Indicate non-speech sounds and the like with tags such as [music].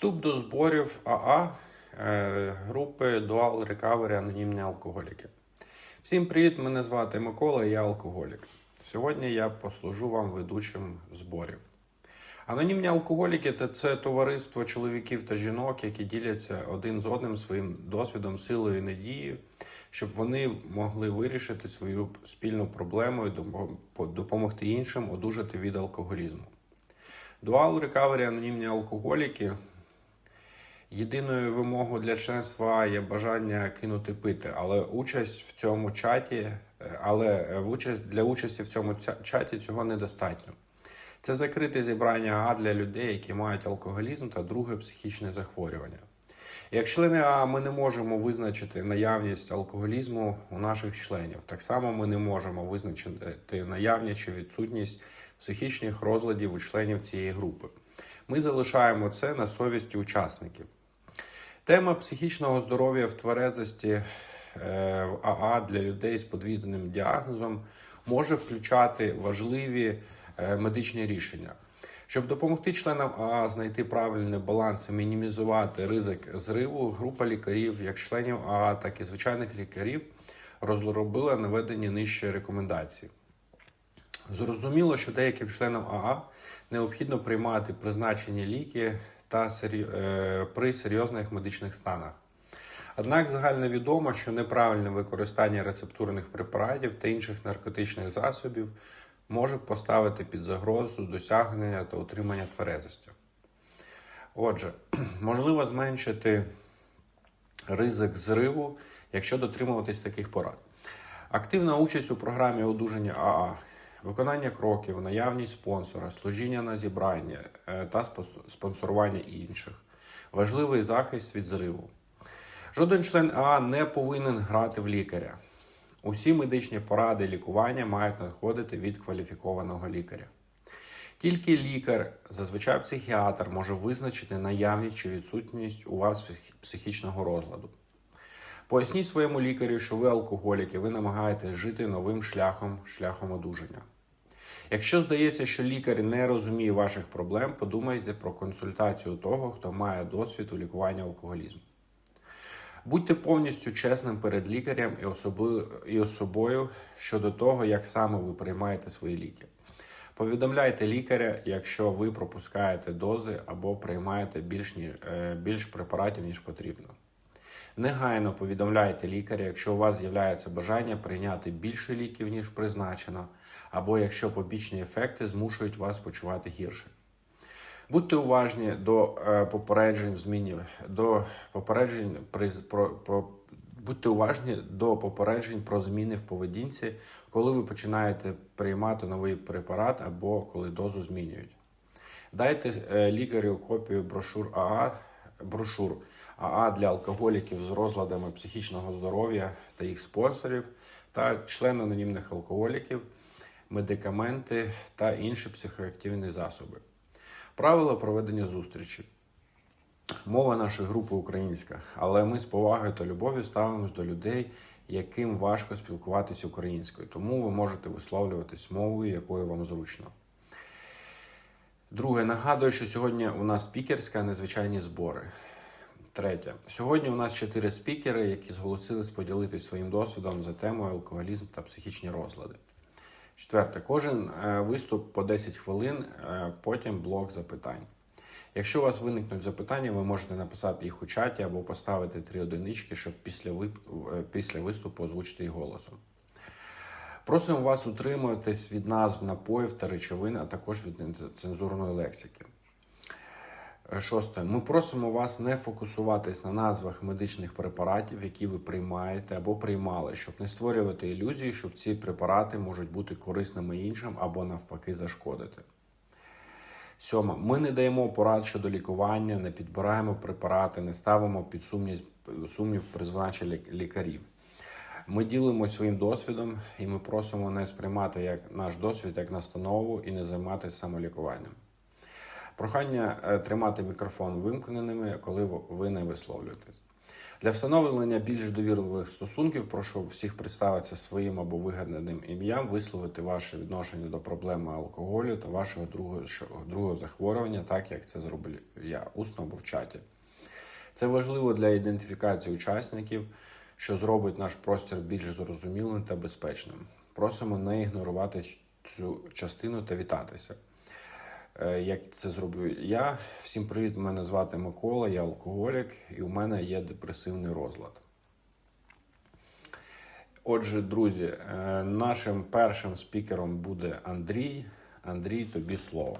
Вступ до зборів АА е, групи Dual Recovery Анонімні алкоголіки. Всім привіт! Мене звати Микола, я алкоголік. Сьогодні я послужу вам ведучим зборів. Анонімні алкоголіки це товариство чоловіків та жінок, які діляться один з одним своїм досвідом, силою і надією, щоб вони могли вирішити свою спільну проблему і допомогти іншим одужати від алкоголізму. Дуал Recovery Анонімні алкоголіки. Єдиною вимогою для членства є бажання кинути пити, але участь в цьому чаті, е, але е, в участь, для участі в цьому чаті цього недостатньо. Це закрите зібрання А для людей, які мають алкоголізм та друге психічне захворювання. Як члени А ми не можемо визначити наявність алкоголізму у наших членів. Так само ми не можемо визначити наявність чи відсутність психічних розладів у членів цієї групи. Ми залишаємо це на совісті учасників. Тема психічного здоров'я в тверезості е, в АА для людей з подвійним діагнозом може включати важливі е, медичні рішення. Щоб допомогти членам АА знайти правильний баланс і мінімізувати ризик зриву, група лікарів, як членів АА, так і звичайних лікарів, розробила наведені нижче рекомендації. Зрозуміло, що деяким членам АА необхідно приймати призначені ліки та е, при серйозних медичних станах. Однак загально відомо, що неправильне використання рецептурних препаратів та інших наркотичних засобів може поставити під загрозу досягнення та утримання тверезості. Отже, [clears throat] можливо зменшити ризик зриву, якщо дотримуватись таких порад. Активна участь у програмі одужання АА, виконання кроків, наявність спонсора, служіння на зібрання е, та спонсорування інших, важливий захист від зриву. Жоден член АА не повинен грати в лікаря. Усі медичні поради лікування мають надходити від кваліфікованого лікаря. Тільки лікар, зазвичай психіатр, може визначити наявність чи відсутність у вас психічного розладу. Поясніть своєму лікарю, що ви алкоголік і ви намагаєтесь жити новим шляхом, шляхом одужання. Якщо здається, що лікар не розуміє ваших проблем, подумайте про консультацію того, хто має досвід у лікуванні алкоголізму. Будьте повністю чесним перед лікарем і особою, і особою щодо того, як саме ви приймаєте свої ліки. Повідомляйте лікаря, якщо ви пропускаєте дози або приймаєте більш, е, більш препаратів, ніж потрібно. Негайно повідомляйте лікаря, якщо у вас з'являється бажання прийняти більше ліків, ніж призначено, або якщо побічні ефекти змушують вас почувати гірше. Будьте уважні до е, попереджень в до попереджень при про, про будьте уважні до попереджень про зміни в поведінці, коли ви починаєте приймати новий препарат або коли дозу змінюють. Дайте е, лікарю копію брошур АА, брошур АА для алкоголіків з розладами психічного здоров'я та їх спонсорів та член анонімних алкоголіків, медикаменти та інші психоактивні засоби. Правила проведення зустрічі. Мова нашої групи українська, але ми з повагою та любов'ю ставимось до людей, яким важко спілкуватися українською. Тому ви можете висловлюватись мовою, якою вам зручно. Друге, нагадую, що сьогодні у нас спікерська незвичайні збори. Третє. Сьогодні у нас чотири спікери, які зголосились поділитися своїм досвідом за темою алкоголізм та психічні розлади. Четверте, кожен е, виступ по 10 хвилин, е, потім блок запитань. Якщо у вас виникнуть запитання, ви можете написати їх у чаті або поставити три одинички, щоб після, е, виступу озвучити їх голосом. Просимо вас утримуватись від назв напоїв та речовин, а також від цензурної лексики. Е, Шосте. Ми просимо вас не фокусуватись на назвах медичних препаратів, які ви приймаєте або приймали, щоб не створювати ілюзії, що ці препарати можуть бути корисними іншим або навпаки зашкодити. Сьоме. Ми не даємо порад щодо лікування, не підбираємо препарати, не ставимо під сумнів, сумнів призначення лікарів. Ми ділимося своїм досвідом і ми просимо не сприймати як наш досвід як настанову і не займатися самолікуванням. Прохання е, тримати мікрофон вимкненими, коли ви не висловлюєтесь. Для встановлення більш довірливих стосунків прошу всіх представитися своїм або вигаданим ім'ям, висловити ваше відношення до проблеми алкоголю та вашого другого, другого захворювання, так як це зроблю я усно або в чаті. Це важливо для ідентифікації учасників, що зробить наш простір більш зрозумілим та безпечним. Просимо не ігнорувати цю частину та вітатися. Е, Як це зроблю я. Всім привіт, мене звати Микола, я алкоголік, і у мене є депресивний розлад. Отже, друзі, е, нашим першим спікером буде Андрій. Андрій, тобі слово.